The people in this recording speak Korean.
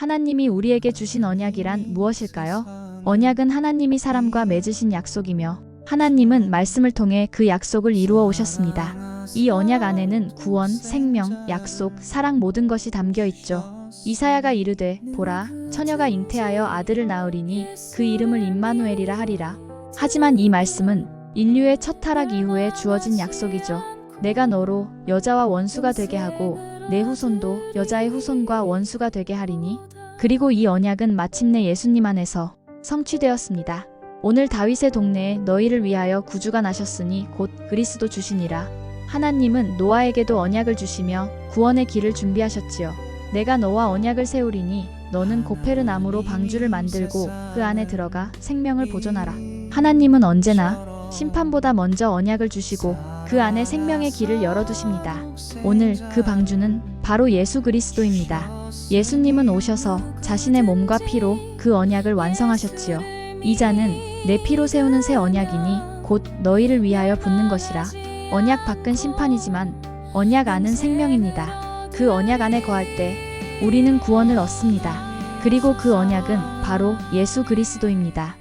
하나님이 우리에게 주신 언약이란 무엇일까요? 언약은 하나님이 사람과 맺으신 약속이며 하나님은 말씀을 통해 그 약속을 이루어 오셨습니다. 이 언약 안에는 구원, 생명, 약속, 사랑 모든 것이 담겨 있죠. 이사야가 이르되 보라 처녀가 잉태하여 아들을 낳으리니 그 이름을 임마누엘이라 하리라. 하지만 이 말씀은 인류의 첫 타락 이후에 주어진 약속이죠. 내가 너로 여자와 원수가 되게 하고 내 후손도 여자의 후손과 원수가 되게 하리니 그리고 이 언약은 마침내 예수님 안에서 성취되었습니다. 오늘 다윗의 동네에 너희를 위하여 구주가 나셨으니 곧 그리스도 주시니라. 하나님은 노아에게도 언약을 주시며 구원의 길을 준비하셨지요. 내가 너와 언약을 세우리니 너는 고페르 나무로 방주를 만들고 그 안에 들어가 생명을 보존하라. 하나님은 언제나 심판보다 먼저 언약을 주시고 그 안에 생명의 길을 열어두십니다. 오늘 그 방주는 바로 예수 그리스도입니다. 예수님은 오셔서 자신의 몸과 피로 그 언약을 완성하셨지요. 이 자는 내 피로 세우는 새 언약이니 곧 너희를 위하여 붙는 것이라. 언약 밖은 심판이지만 언약 안은 생명입니다. 그 언약 안에 거할 때 우리는 구원을 얻습니다. 그리고 그 언약은 바로 예수 그리스도입니다.